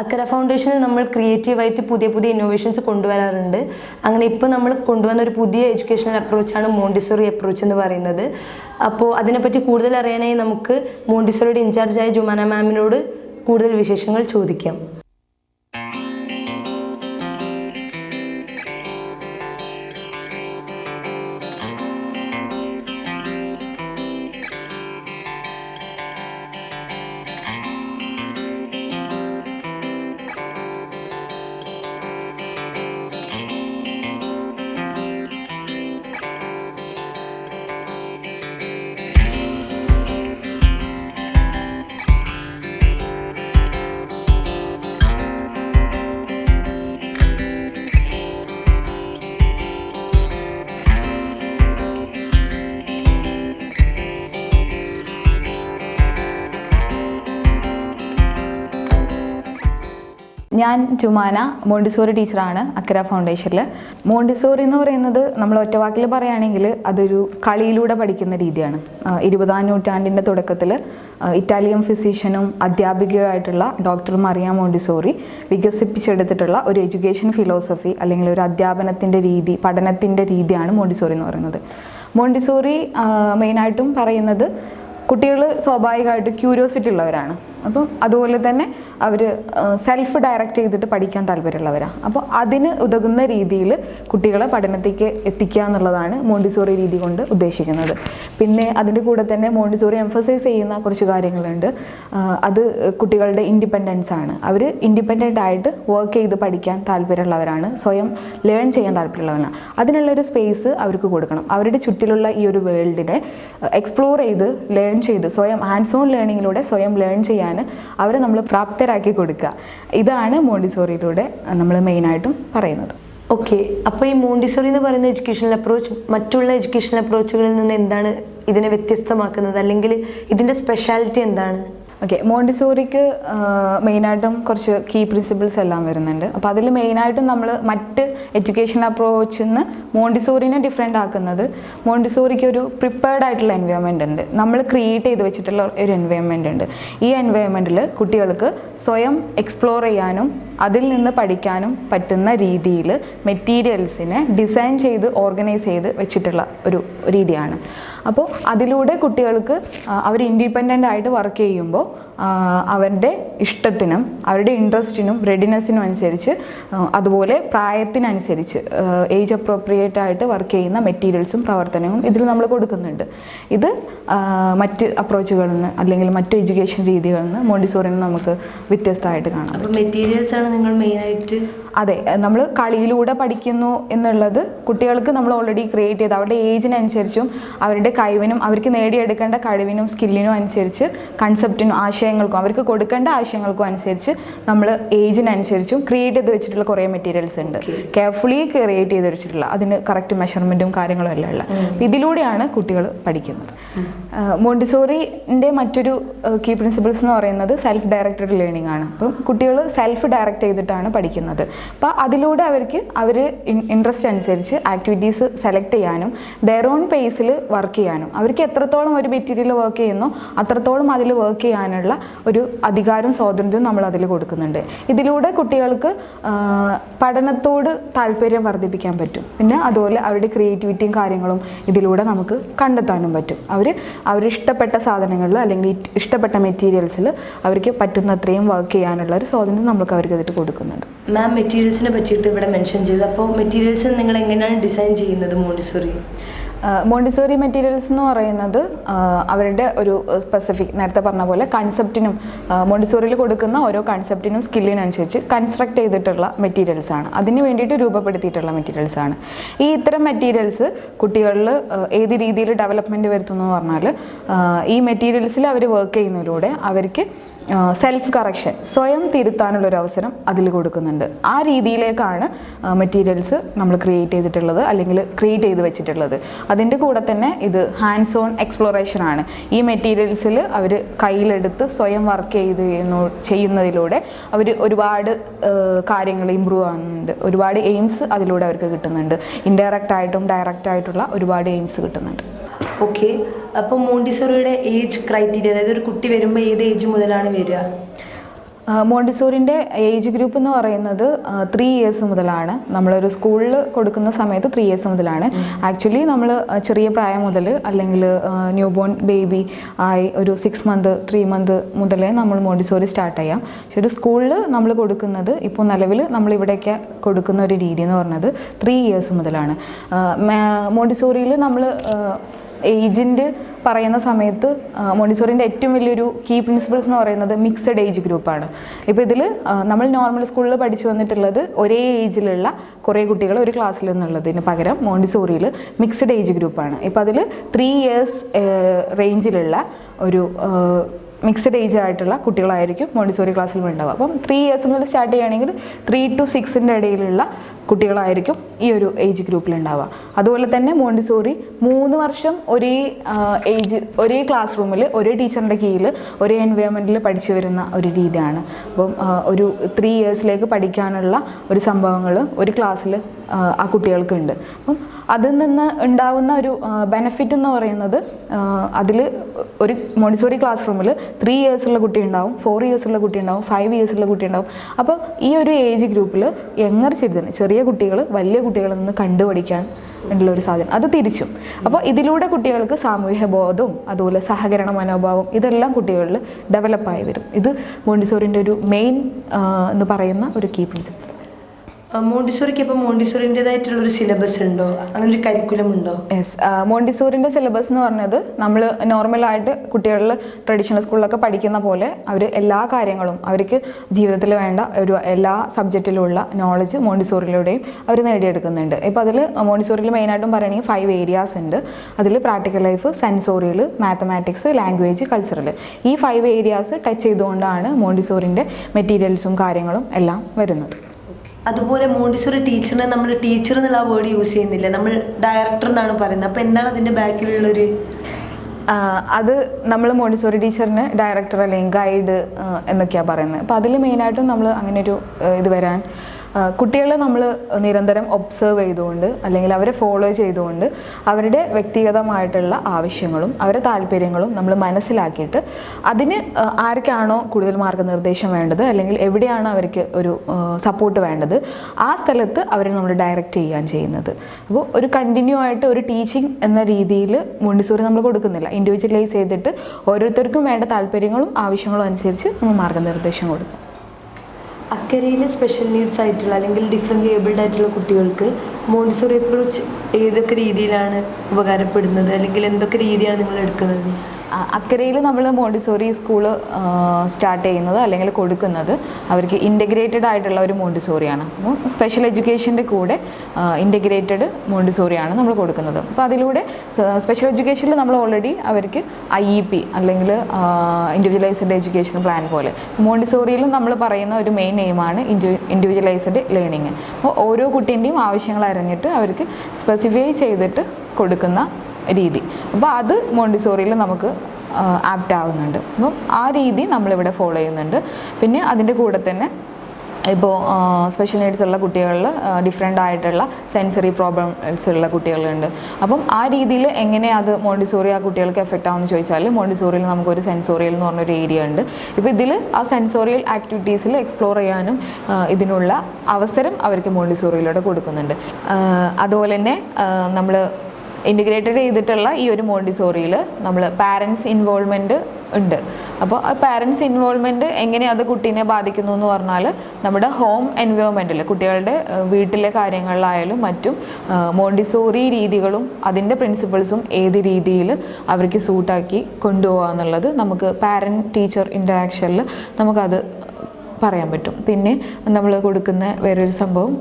അക്കര ഫൗണ്ടേഷനിൽ നമ്മൾ ക്രിയേറ്റീവായിട്ട് പുതിയ പുതിയ ഇന്നോവേഷൻസ് കൊണ്ടുവരാറുണ്ട്. അങ്ങനെ ഇപ്പോൾ നമ്മൾ കൊണ്ടുവന്ന ഒരു പുതിയ എഡ്യൂക്കേഷണൽ അപ്രോച്ചാണ് മോണ്ടിസോറി അപ്രോച്ച് എന്ന് പറയുന്നത്. അപ്പോൾ അതിനെപ്പറ്റി കൂടുതൽ അറിയാനായി നമുക്ക് മോണ്ടിസോറിയുടെ ഇൻചാർജായ ജുമാന മാമിനോട് കൂടുതൽ വിശേഷങ്ങൾ ചോദിക്കാം. ഞാൻ ചുമാന മോണ്ടിസോറി ടീച്ചറാണ് അക്കര ഫൗണ്ടേഷനിൽ മോണ്ടിസോറി എന്ന് പറയുന്നത് നമ്മൾ ഒറ്റവാക്കിൽ പറയുകയാണെങ്കിൽ അതൊരു കളിയിലൂടെ പഠിക്കുന്ന രീതിയാണ്. ഇരുപതാം നൂറ്റാണ്ടിന്റെ തുടക്കത്തിൽ ഇറ്റാലിയൻ ഫിസിഷ്യനും അധ്യാപികയുമായിട്ടുള്ള ഡോക്ടർ മറിയ മോണ്ടിസോറി വികസിപ്പിച്ചെടുത്തിട്ടുള്ള ഒരു എഡ്യൂക്കേഷൻ ഫിലോസഫി അല്ലെങ്കിൽ ഒരു അധ്യാപനത്തിന്റെ രീതി പഠനത്തിന്റെ രീതിയാണ് മോണ്ടിസോറി എന്ന് പറയുന്നത്. മോണ്ടിസോറി മെയിനായിട്ടും പറയുന്നത് കുട്ടികൾ സ്വാഭാവികമായിട്ട് ക്യൂരിയോസിറ്റി ഉള്ളവരാണ്. അപ്പം അതുപോലെ തന്നെ അവർ സെൽഫ് ഡയറക്റ്റ് ചെയ്തിട്ട് പഠിക്കാൻ താല്പര്യമുള്ളവരാണ് അപ്പോൾ അതിന് ഉതകുന്ന രീതിയിൽ കുട്ടികളെ പഠനത്തേക്ക് എത്തിക്കുക എന്നുള്ളതാണ് മോണ്ടിസോറി രീതി കൊണ്ട് ഉദ്ദേശിക്കുന്നത്. പിന്നെ അതിന്റെ കൂടെ തന്നെ മോണ്ടിസോറി എംഫസൈസ് ചെയ്യുന്ന കുറച്ച് കാര്യങ്ങളുണ്ട്. അത് കുട്ടികളുടെ ഇൻഡിപെൻഡൻസ് ആണ്. അവർ ഇൻഡിപെൻഡന്റ് ആയിട്ട് വർക്ക് ചെയ്ത് പഠിക്കാൻ താല്പര്യമുള്ളവരാണ്. സ്വയം ലേൺ ചെയ്യാൻ താല്പര്യമുള്ളവരാണ്. അതിനുള്ളൊരു സ്പേസ് അവർക്ക് കൊടുക്കണം. അവരുടെ ചുറ്റിലുള്ള ഈ ഒരു വേൾഡിനെ എക്സ്പ്ലോർ ചെയ്ത് ലേൺ ചെയ്ത് സ്വയം ഹാൻഡ്സ് ഓൺ ലേണിങ്ങിലൂടെ സ്വയം ലേൺ ചെയ്യാൻ അവരെ നമ്മൾ പ്രാപ്തരാക്കി കൊടുക്കുക. ഇതാണ് മോണ്ടിസോറിയിലൂടെ നമ്മൾ മെയിനായിട്ടും പറയുന്നത്. ഓക്കെ അപ്പോൾ ഈ മോണ്ടിസോറി എന്ന് പറയുന്ന എഡ്യൂക്കേഷണൽ അപ്രോച്ച് മറ്റുള്ള എഡ്യൂക്കേഷണൽ അപ്രോച്ചുകളിൽ നിന്ന് എന്താണ് ഇതിനെ വ്യത്യസ്തമാക്കുന്നത്? അല്ലെങ്കിൽ ഇതിന്റെ സ്പെഷ്യാലിറ്റി എന്താണ്? ഓക്കെ മോണ്ടിസോറിക്ക് മെയിനായിട്ടും കുറച്ച് കീ പ്രിൻസിപ്പിൾസ് എല്ലാം വരുന്നുണ്ട്. അപ്പോൾ അതിൽ മെയിനായിട്ടും നമ്മൾ മറ്റ് എഡ്യൂക്കേഷൻ അപ്രോച്ചിൽ നിന്ന് മോണ്ടിസോറിനെ ഡിഫറെന്റ് ആക്കുന്നത് മോണ്ടിസോറിക്ക് ഒരു പ്രിപ്പയർഡ് ആയിട്ടുള്ള എൻവയോൺമെന്റ് ഉണ്ട്. നമ്മൾ ക്രിയേറ്റ് ചെയ്ത് വെച്ചിട്ടുള്ള ഒരു എൻവയോൺമെന്റ് ഉണ്ട്. ഈ എൻവയോൺമെന്റിൽ കുട്ടികൾക്ക് സ്വയം എക്സ്പ്ലോർ ചെയ്യാനും അതിൽ നിന്ന് പഠിക്കാനും പറ്റുന്ന രീതിയിൽ മെറ്റീരിയൽസിനെ ഡിസൈൻ ചെയ്ത് ഓർഗനൈസ് ചെയ്ത് വെച്ചിട്ടുള്ള ഒരു രീതിയാണ്. അപ്പോൾ അതിലൂടെ കുട്ടികൾക്ക് അവർ ഇൻഡിപെൻഡന്റ് ആയിട്ട് വർക്ക് ചെയ്യുമ്പോൾ അവരുടെ ഇഷ്ടത്തിനും അവരുടെ ഇൻട്രസ്റ്റിനും റെഡിനെസ്സിനും അനുസരിച്ച് അതുപോലെ പ്രായത്തിനനുസരിച്ച് ഏജ് അപ്രോപ്രിയേറ്റ് ആയിട്ട് വർക്ക് ചെയ്യുന്ന മെറ്റീരിയൽസും പ്രവർത്തനവും ഇതിൽ നമ്മൾ കൊടുക്കുന്നുണ്ട്. ഇത് മറ്റ് അപ്രോച്ചുകളിൽ നിന്ന് അല്ലെങ്കിൽ മറ്റു എഡ്യൂക്കേഷൻ രീതികളിൽ നിന്ന് മോണ്ടിസോറിൽ നിന്ന് നമുക്ക് വ്യത്യസ്തമായിട്ട് കാണാം മെറ്റീരിയൽസ് ആണ് നിങ്ങൾ മെയിനായിട്ട്? അതെ നമ്മൾ കളിയിലൂടെ പഠിക്കുന്നു എന്നുള്ളത് കുട്ടികൾക്ക് നമ്മൾ ഓൾറെഡി ക്രിയേറ്റ് ചെയ്ത് അവരുടെ ഏജിനനുസരിച്ചും അവരുടെ കഴിവിനും അവർക്ക് നേടിയെടുക്കേണ്ട കഴിവിനും സ്കില്ലിനും അനുസരിച്ച് കൺസെപ്റ്റിനും ആശയങ്ങൾക്കും അവർക്ക് കൊടുക്കേണ്ട ആശയങ്ങൾക്കും അനുസരിച്ച് നമ്മൾ ഏജിനനുസരിച്ചും ക്രിയേറ്റ് ചെയ്ത് വെച്ചിട്ടുള്ള കുറേ മെറ്റീരിയൽസ് ഉണ്ട്. കെയർഫുള്ളി ക്രിയേറ്റ് ചെയ്ത് വെച്ചിട്ടുള്ള അതിന് കറക്റ്റ് മെഷർമെന്റും കാര്യങ്ങളും എല്ലാം ഉള്ള. ഇതിലൂടെയാണ് കുട്ടികൾ പഠിക്കുന്നത്. മോണ്ടിസോറിന്റെ മറ്റൊരു കീ പ്രിൻസിപ്പിൾസ് എന്ന് പറയുന്നത് സെൽഫ് ഡയറക്റ്റഡ് ലേണിംഗ് ആണ്. അപ്പം കുട്ടികൾ സെൽഫ് ഡയറക്റ്റ് ചെയ്തിട്ടാണ് പഠിക്കുന്നത്. അപ്പോൾ അതിലൂടെ അവർക്ക് അവർ ഇൻട്രസ്റ്റ് അനുസരിച്ച് ആക്ടിവിറ്റീസ് സെലക്ട് ചെയ്യാനും ദർ ഓൺ പേസിൽ വർക്ക് ചെയ്യാനും. അവർക്ക് എത്രത്തോളം ഒരു മെറ്റീരിയൽ വർക്ക് ചെയ്യുന്നോ അത്രത്തോളം അതിൽ വർക്ക് ചെയ്യാനുള്ള ഒരു അധികാരവും സ്വാതന്ത്ര്യവും നമ്മൾ അതിൽ കൊടുക്കുന്നുണ്ട്. ഇതിലൂടെ കുട്ടികൾക്ക് പഠനത്തോട് താല്പര്യം വർദ്ധിപ്പിക്കാൻ പറ്റും. പിന്നെ അതുപോലെ അവരുടെ ക്രിയേറ്റിവിറ്റിയും കാര്യങ്ങളും ഇതിലൂടെ നമുക്ക് കണ്ടെത്താനും പറ്റും. അവർ അവരിഷ്ടപ്പെട്ട സാധനങ്ങളിൽ അല്ലെങ്കിൽ ഇഷ്ടപ്പെട്ട മെറ്റീരിയൽസിൽ അവർക്ക് പറ്റുന്നത്രയും വർക്ക് ചെയ്യാനുള്ള ഒരു സ്വാതന്ത്ര്യം നമുക്ക് അവർക്ക് ഇതിട്ട് കൊടുക്കുന്നുണ്ട്. മാം മെറ്റീരിയൽസിനെ പറ്റിയിട്ട് ഇവിടെ മെൻഷൻ ചെയ്തു. അപ്പോൾ മെറ്റീരിയൽസ് നിങ്ങൾ എങ്ങനെയാണ് ഡിസൈൻ ചെയ്യുന്നത് മോണ്ടിസോറി മോണ്ടിസോറി മെറ്റീരിയൽസ് എന്ന് പറയുന്നത് അവരുടെ ഒരു സ്പെസിഫിക് നേരത്തെ പറഞ്ഞ പോലെ കൺസെപ്റ്റിനും മോണ്ടിസോറിയിൽ കൊടുക്കുന്ന ഓരോ കൺസെപ്റ്റിനും സ്കില്ലിനനുസരിച്ച് കൺസ്ട്രക്ട് ചെയ്തിട്ടുള്ള മെറ്റീരിയൽസ് ആണ്. അതിന് വേണ്ടിയിട്ട് രൂപപ്പെടുത്തിയിട്ടുള്ള മെറ്റീരിയൽസ് ആണ്. ഈ ഇത്തരം മെറ്റീരിയൽസ് കുട്ടികളിൽ ഏത് രീതിയിൽ ഡെവലപ്മെന്റ് വരുത്തുന്നു എന്ന് പറഞ്ഞാൽ ഈ മെറ്റീരിയൽസിൽ അവർ വർക്ക് ചെയ്യുന്നതിലൂടെ അവർക്ക് സെൽഫ് കറക്ഷൻ സ്വയം തിരുത്താനുള്ള ഒരു അവസരം അതിൽ കൊടുക്കുന്നുണ്ട്. ആ രീതിയിലേക്കാണ് മെറ്റീരിയൽസ് നമ്മൾ ക്രിയേറ്റ് ചെയ്തിട്ടുള്ളത് അല്ലെങ്കിൽ ക്രിയേറ്റ് ചെയ്ത് വെച്ചിട്ടുള്ളത്. അതിന്റെ കൂടെ തന്നെ ഇത് ഹാൻഡ്സ് ഓൺ എക്സ്പ്ലോറേഷൻ ആണ്. ഈ മെറ്റീരിയൽസിൽ അവർ കയ്യിലെടുത്ത് സ്വയം വർക്ക് ചെയ്ത് ചെയ്യുന്നതിലൂടെ അവർ ഒരുപാട് കാര്യങ്ങൾ ഇമ്പ്രൂവ് ആകുന്നുണ്ട്. ഒരുപാട് എയിംസ് അതിലൂടെ അവർക്ക് കിട്ടുന്നുണ്ട്. ഇൻഡയറക്റ്റ് ആയിട്ടും ഡയറക്റ്റ് ആയിട്ടുള്ള ഒരുപാട് എയിംസ് കിട്ടുന്നുണ്ട്. ഓക്കെ അപ്പോൾ മോണ്ടിസോറിയുടെ ഏജ് ക്രൈറ്റീരിയ അതായത് ഒരു കുട്ടി വരുമ്പോൾ ഏത് ഏജ് മുതലാണ് വരിക? മോണ്ടിസോറിന്റെ ഏജ് ഗ്രൂപ്പ് എന്ന് പറയുന്നത് ത്രീ ഇയേഴ്സ് മുതലാണ്. നമ്മളൊരു സ്കൂളിൽ കൊടുക്കുന്ന സമയത്ത് ത്രീ ഇയേഴ്സ് മുതലാണ്. ആക്ച്വലി നമ്മൾ ചെറിയ പ്രായം മുതൽ അല്ലെങ്കിൽ ന്യൂ ബോൺ ബേബി ആയി ഒരു സിക്സ് മന്ത് ത്രീ മന്ത് മുതലേ നമ്മൾ മോണ്ടിസോറി സ്റ്റാർട്ട് ചെയ്യാം. പക്ഷെ ഒരു സ്കൂളിൽ നമ്മൾ കൊടുക്കുന്നത് ഇപ്പോൾ നിലവിൽ നമ്മൾ ഇവിടെയൊക്കെ കൊടുക്കുന്ന ഒരു രീതി എന്ന് പറയുന്നത് ത്രീ ഇയേഴ്സ് മുതലാണ്. മോണ്ടിസോറിയിൽ നമ്മൾ ഏജിന്റെ പറയുന്ന സമയത്ത് മോണ്ടിസോറിന്റെ ഏറ്റവും വലിയൊരു കീ പ്രിൻസിപ്പിൾസ് എന്ന് പറയുന്നത് മിക്സഡ് ഏജ് ഗ്രൂപ്പാണ് ഇപ്പോൾ ഇതിൽ നമ്മൾ നോർമൽ സ്കൂളിൽ പഠിച്ചു വന്നിട്ടുള്ളത് ഒരേ ഏജിലുള്ള കുറേ കുട്ടികൾ ഒരു ക്ലാസ്സിൽ നിന്നുള്ളതിന് പകരം മോണ്ടിസോറിയിൽ മിക്സഡ് ഏജ് ഗ്രൂപ്പാണ് ഇപ്പോൾ അതിൽ ത്രീ ഇയേഴ്സ് റേഞ്ചിലുള്ള ഒരു മിക്സഡ് ഏജ് ആയിട്ടുള്ള കുട്ടികളായിരിക്കും മോണ്ടിസോറി ക്ലാസ്സിൽ ഉണ്ടാവുക. അപ്പം ത്രീ ഇയേഴ്സ് മുതൽ സ്റ്റാർട്ട് ചെയ്യുകയാണെങ്കിൽ ത്രീ ടു സിക്സിന്റെ ഇടയിലുള്ള കുട്ടികളായിരിക്കും ഈ ഒരു ഏജ് ഗ്രൂപ്പിൽ ഉണ്ടാവുക. അതുപോലെ തന്നെ മോണ്ടിസോറി മൂന്ന് വർഷം ഒരേ ഏജ് ഒരേ ക്ലാസ് റൂമിൽ ഒരേ ടീച്ചറിന്റെ കീഴിൽ ഒരേ എൻവയോൺമെന്റിൽ പഠിച്ചു വരുന്ന ഒരു രീതിയാണ്. അപ്പം ഒരു ത്രീ ഇയേഴ്സിലേക്ക് പഠിക്കാനുള്ള ഒരു സംഭവങ്ങൾ ഒരു ക്ലാസ്സിൽ ആ കുട്ടികൾക്കുണ്ട്. അപ്പം അതിൽ നിന്ന് ഉണ്ടാവുന്ന ഒരു ബെനഫിറ്റ് എന്ന് പറയുന്നത് അതിൽ ഒരു മോണിസോറി ക്ലാസ് റൂമിൽ ത്രീ ഇയേഴ്സുള്ള കുട്ടി ഉണ്ടാവും ഫോർ ഇയേഴ്സുള്ള കുട്ടി ഉണ്ടാവും ഫൈവ് ഇയേഴ്സുള്ള കുട്ടി ഉണ്ടാവും. അപ്പോൾ ഈ ഒരു ഏജ് ഗ്രൂപ്പിൽ യങ്ങർ ചെറുതിന് ചെറിയ കുട്ടികൾ വലിയ കുട്ടികളിൽ നിന്ന് കണ്ടുപഠിക്കാൻ ഉള്ള ഒരു സാധ്യത അത് തിരിച്ചും. അപ്പോൾ ഇതിലൂടെ കുട്ടികൾക്ക് സാമൂഹ്യ ബോധവും അതുപോലെ സഹകരണ മനോഭാവം ഇതെല്ലാം കുട്ടികളിൽ ഡെവലപ്പായി വരും. ഇത് മോണ്ടിസോറിന്റെ ഒരു മെയിൻ എന്ന് പറയുന്ന ഒരു കീ പ്രിൻസിപ്പിൾ മോണ്ടിസോറിക്ക് ഇപ്പോൾ മോണ്ടിസോറിന്റെതായിട്ടുള്ള ഒരു സിലബസ് ഉണ്ടോ? അങ്ങനെ ഒരു കരിക്കുലം ഉണ്ടോ യെസ് മോണ്ടിസോറിന്റെ സിലബസ് എന്ന് പറഞ്ഞത് നമ്മൾ നോർമലായിട്ട് കുട്ടികളിൽ ട്രഡീഷണൽ സ്കൂളിലൊക്കെ പഠിക്കുന്ന പോലെ അവർ എല്ലാ കാര്യങ്ങളും അവർക്ക് ജീവിതത്തിൽ വേണ്ട ഒരു എല്ലാ സബ്ജക്റ്റിലുള്ള നോളജ് മോണ്ടിസോറിലൂടെയും അവർ നേടിയെടുക്കുന്നുണ്ട്. ഇപ്പോൾ അതിൽ മോണ്ടിസോറിയിൽ മെയിനായിട്ടും പറയുകയാണെങ്കിൽ ഫൈവ് ഏരിയാസ് ഉണ്ട്. അതിൽ practical life sensorial mathematics language cultural ഈ ഫൈവ് ഏരിയാസ് ടച്ച് ചെയ്തുകൊണ്ടാണ് മോണ്ടിസോറിന്റെ മെറ്റീരിയൽസും കാര്യങ്ങളും എല്ലാം വരുന്നത്. അതുപോലെ മോണ്ടിസോറി ടീച്ചറിനെ നമ്മൾ ടീച്ചർ എന്നുള്ള ആ വേർഡ് യൂസ് ചെയ്യുന്നില്ല? നമ്മൾ ഡയറക്ടർ എന്നാണ് പറയുന്നത്. അപ്പോൾ എന്താണ് അതിന്റെ ബാക്കിലുള്ളൊരു അത് നമ്മൾ മോണ്ടിസോറി ടീച്ചറിന് ഡയറക്ടർ അല്ലെങ്കിൽ ഗൈഡ് എന്നൊക്കെയാണ് പറയുന്നത്. അപ്പോൾ അതിൽ മെയിനായിട്ടും നമ്മൾ അങ്ങനെ ഒരു ഇത് വരാൻ കുട്ടികളെ നമ്മൾ നിരന്തരം ഒബ്സർവ് ചെയ്തുകൊണ്ട് അല്ലെങ്കിൽ അവരെ ഫോളോ ചെയ്തുകൊണ്ട് അവരുടെ വ്യക്തിഗതമായിട്ടുള്ള ആവശ്യങ്ങളും അവരുടെ താല്പര്യങ്ങളും നമ്മൾ മനസ്സിലാക്കിയിട്ട് അതിന് ആർക്കാണോ കൂടുതൽ മാർഗനിർദ്ദേശം വേണ്ടത് അല്ലെങ്കിൽ എവിടെയാണ് അവർക്ക് ഒരു സപ്പോർട്ട് വേണ്ടത് ആ സ്ഥലത്ത് അവരെ നമ്മൾ ഡയറക്റ്റ് ചെയ്യാൻ ചെയ്യുന്നത്. അപ്പോൾ ഒരു കണ്ടിന്യൂ ആയിട്ട് ഒരു ടീച്ചിങ് എന്ന രീതിയിൽ മോണ്ടിസോറി നമ്മൾ കൊടുക്കുന്നില്ല. ഇൻഡിവിജ്വലൈസ് ചെയ്തിട്ട് ഓരോരുത്തർക്കും വേണ്ട താല്പര്യങ്ങളും ആവശ്യങ്ങളും അനുസരിച്ച് നമ്മൾ മാർഗനിർദ്ദേശം കൊടുക്കും. അക്കരയിൽ സ്പെഷ്യൽ നീഡ്സ് ആയിട്ടുള്ള അല്ലെങ്കിൽ ഡിഫറെന്റ് ഏബിൾഡ് ആയിട്ടുള്ള കുട്ടികൾക്ക് മോണ്ടിസോറി അപ്രോച്ച് ഏതൊക്കെ രീതിയിലാണ് ഉപകാരപ്പെടുന്നത് അല്ലെങ്കിൽ എന്തൊക്കെ രീതിയാണ് നിങ്ങൾ എടുക്കുന്നത്? അക്കരയിൽ നമ്മൾ മോണ്ടിസോറി സ്കൂൾ സ്റ്റാർട്ട് ചെയ്യുന്നത് അല്ലെങ്കിൽ കൊടുക്കുന്നത് അവർക്ക് ഇന്റഗ്രേറ്റഡ് ആയിട്ടുള്ള ഒരു മോണ്ടിസോറിയാണ്. അപ്പോൾ സ്പെഷ്യൽ എഡ്യൂക്കേഷന്റെ കൂടെ ഇന്റഗ്രേറ്റഡ് മോണ്ടിസോറിയാണ് നമ്മൾ കൊടുക്കുന്നത്. അപ്പോൾ അതിലൂടെ സ്പെഷ്യൽ എഡ്യൂക്കേഷനിൽ നമ്മൾ ഓൾറെഡി അവർക്ക് ഐ ഇ പി അല്ലെങ്കിൽ ഇൻഡിവിജ്വലൈസ്ഡ് എഡ്യൂക്കേഷൻ പ്ലാൻ പോലെ. മോണ്ടിസോറിയിലും നമ്മൾ പറയുന്ന ഒരു മെയിൻ എയിമാണ് ഇൻഡിവിജ്വലൈസ്ഡ് ലേണിംഗ് അപ്പോൾ ഓരോ കുട്ടീന്റെയും ആവശ്യങ്ങൾ അറിഞ്ഞിട്ട് അവർക്ക് സ്പെസിഫൈ ചെയ്തിട്ട് കൊടുക്കുന്ന രീതി. അപ്പോൾ അത് മോണ്ടിസോറിയിൽ നമുക്ക് ആപ്റ്റ് ആവുന്നുണ്ട്. അപ്പം ആ രീതി നമ്മളിവിടെ ഫോളോ ചെയ്യുന്നുണ്ട്. പിന്നെ അതിന്റെ കൂടെ തന്നെ ഇപ്പോൾ സ്പെഷ്യൽ നീഡ്സ് ഉള്ള കുട്ടികളിൽ ഡിഫറെന്റ് ആയിട്ടുള്ള സെൻസറി പ്രോബ്ലംസ് ഉള്ള കുട്ടികളുണ്ട്. അപ്പം ആ രീതിയിൽ എങ്ങനെ അത് മോണ്ടിസോറി ആ കുട്ടികൾക്ക് എഫക്റ്റ് ആവുമെന്ന് ചോദിച്ചാൽ മോണ്ടിസോറിയിൽ നമുക്കൊരു സെൻസോറിയൽ എന്ന് പറഞ്ഞൊരു ഏരിയ ഉണ്ട്. ഇപ്പോൾ ഇതിൽ ആ സെൻസോറിയൽ ആക്ടിവിറ്റീസിൽ എക്സ്പ്ലോർ ചെയ്യാനും ഇതിനുള്ള അവസരം അവർക്ക് മോണ്ടിസോറിയിലൂടെ കൊടുക്കുന്നുണ്ട്. അതുപോലെ തന്നെ നമ്മൾ ഇന്റിഗ്രേറ്റഡ് ചെയ്തിട്ടുള്ള ഈ ഒരു മോണ്ടിസോറിയിൽ നമ്മൾ പാരൻസ് ഇൻവോൾവ്മെന്റ് ഉണ്ട്. അപ്പോൾ ആ പാരൻസ് ഇൻവോൾവ്മെന്റ് എങ്ങനെ അത് കുട്ടീനെ ബാധിക്കുന്നു എന്ന് പറഞ്ഞാൽ നമ്മുടെ ഹോം എൻവയോൺമെന്റിൽ കുട്ടികളുടെ വീട്ടിലെ കാര്യങ്ങളിലായാലും മറ്റും മോണ്ടിസോറി രീതികളും അതിന്റെ പ്രിൻസിപ്പിൾസും ഏത് രീതിയിൽ അവർക്ക് സൂട്ടാക്കി കൊണ്ടുപോകാന്നുള്ളത് നമുക്ക് പാരന്റ് ടീച്ചർ ഇന്ററാക്ഷനിൽ നമുക്കത് പറയാൻ പറ്റും. പിന്നെ നമ്മൾ കൊടുക്കുന്ന വേറൊരു സംഭവം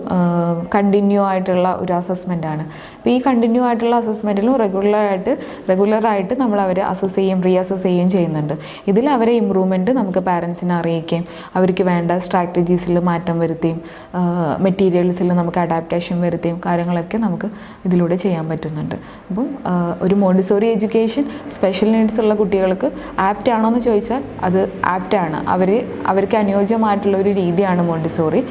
കണ്ടിന്യൂ ആയിട്ടുള്ള ഒരു അസസ്മെന്റ് ആണ്. അപ്പോൾ ഈ കണ്ടിന്യൂ ആയിട്ടുള്ള അസസ്മെന്റിലും റെഗുലറായിട്ട് റെഗുലറായിട്ട് നമ്മൾ അവരെ അസസ് ചെയ്യും റീ അസസ് ചെയ്യുകയും ചെയ്യുന്നുണ്ട്. ഇതിൽ അവരെ ഇമ്പ്രൂവ്മെന്റ് നമുക്ക് പാരൻസിനെ അറിയിക്കുകയും അവർക്ക് വേണ്ട സ്ട്രാറ്റജീസിൽ മാറ്റം വരുത്തുകയും മെറ്റീരിയൽസിൽ നമുക്ക് അഡാപ്റ്റേഷൻ വരുത്തുകയും കാര്യങ്ങളൊക്കെ നമുക്ക് ഇതിലൂടെ ചെയ്യാൻ പറ്റുന്നുണ്ട്. അപ്പം ഒരു മോണ്ടിസോറി എഡ്യൂക്കേഷൻ സ്പെഷ്യൽ നീഡ്സ് ഉള്ള കുട്ടികൾക്ക് ആപ്റ്റ് ആണോ എന്ന് ചോദിച്ചാൽ അത് ആപ്റ്റ് ആണ്. അവർ അവർക്ക് അനുയോജ്യമായ അനുയോജ്യമായിട്ടുള്ള ഒരു രീതിയാണ് മോണ്ടിസോറി.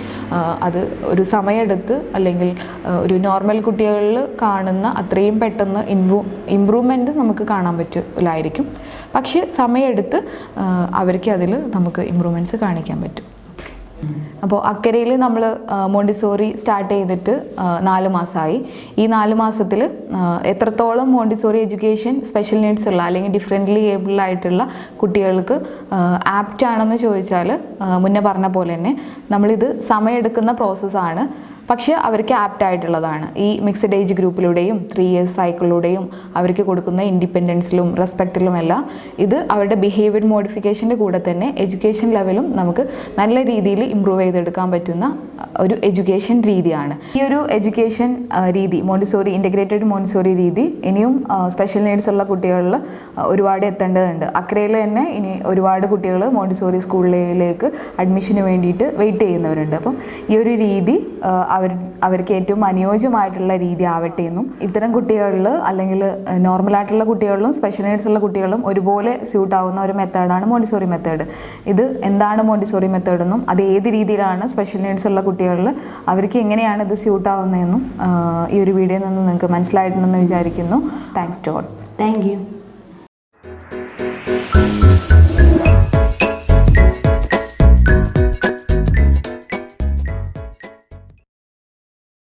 അത് ഒരു സമയമെടുത്ത് അല്ലെങ്കിൽ ഒരു നോർമൽ കുട്ടികളിൽ കാണുന്ന അത്രയും പെട്ടെന്ന് ഇൻവൂ ഇമ്പ്രൂവ്മെന്റ് നമുക്ക് കാണാൻ പറ്റില്ലായിരിക്കും പക്ഷേ സമയമെടുത്ത് അവർക്ക് അതിൽ നമുക്ക് ഇമ്പ്രൂവ്മെന്റ്സ് കാണിക്കാൻ പറ്റും. അപ്പോൾ അക്കരയിൽ നമ്മൾ മോണ്ടിസോറി സ്റ്റാർട്ട് ചെയ്തിട്ട് നാല് മാസമായി. ഈ നാല് മാസത്തിൽ എത്രത്തോളം മോണ്ടിസോറി എഡ്യൂക്കേഷൻ സ്പെഷ്യൽ നീഡ്സ് ഉള്ള അല്ലെങ്കിൽ ഡിഫറെന്റ്ലി ഏബിളായിട്ടുള്ള കുട്ടികൾക്ക് ആപ്റ്റ് ആണെന്ന് ചോദിച്ചാൽ മുന്നേ പറഞ്ഞ പോലെ തന്നെ നമ്മളിത് സമയമെടുക്കുന്ന പ്രോസസ്സാണ്. പക്ഷേ അവർക്ക് ആപ്റ്റ് ആയിട്ടുള്ളതാണ് ഈ മിക്സഡ് ഏജ് ഗ്രൂപ്പിലൂടെയും ത്രീ ഇയേഴ്സ് സൈക്കിളിലൂടെയും അവർക്ക് കൊടുക്കുന്ന ഇൻഡിപെൻഡൻസിലും റെസ്പെക്റ്റിലും എല്ലാം ഇത് അവരുടെ ബിഹേവിയർ മോഡിഫിക്കേഷന്റെ കൂടെ തന്നെ എഡ്യൂക്കേഷൻ ലെവലും നമുക്ക് നല്ല രീതിയിൽ ഇമ്പ്രൂവ് ചെയ്തെടുക്കാൻ പറ്റുന്ന ഒരു എഡ്യൂക്കേഷൻ രീതിയാണ്. ഈ ഒരു എഡ്യൂക്കേഷൻ രീതി മോണ്ടിസോറി ഇന്റഗ്രേറ്റഡ് മോണ്ടിസോറി രീതി ഇനിയും സ്പെഷ്യൽ നീഡ്സ് ഉള്ള കുട്ടികളിൽ ഒരുപാട് എത്തേണ്ടതുണ്ട്. അക്രയിൽ തന്നെ ഇനി ഒരുപാട് കുട്ടികൾ മോണ്ടിസോറി സ്കൂളിലേക്ക് അഡ്മിഷന് വേണ്ടിയിട്ട് വെയിറ്റ് ചെയ്യുന്നവരുണ്ട്. അപ്പം ഈ ഒരു രീതി ആ, അവർ അവർക്ക് ഏറ്റവും അനുയോജ്യമായിട്ടുള്ള രീതി ആവട്ടെ എന്നും ഇത്തരം കുട്ടികളിൽ അല്ലെങ്കിൽ നോർമലായിട്ടുള്ള കുട്ടികളിലും സ്പെഷ്യൽ നീഡ്സ് ഉള്ള കുട്ടികളും ഒരുപോലെ സ്യൂട്ട് ആവുന്ന ഒരു മെത്തേഡാണ് മോണ്ടിസോറി മെത്തേഡ് ഇത് എന്താണ് മോണ്ടിസോറി മെത്തേഡ് എന്നും അത് ഏത് രീതിയിലാണ് സ്പെഷ്യൽ നീഡ്സ് ഉള്ള കുട്ടികളിൽ അവർക്ക് എങ്ങനെയാണ് ഇത് സ്യൂട്ട് ആവുന്നതെന്നും ഈ ഒരു വീഡിയോയിൽ നിന്ന് നിങ്ങൾക്ക് മനസ്സിലായിട്ടുണ്ടെന്ന് വിചാരിക്കുന്നു. Thanks to all thank you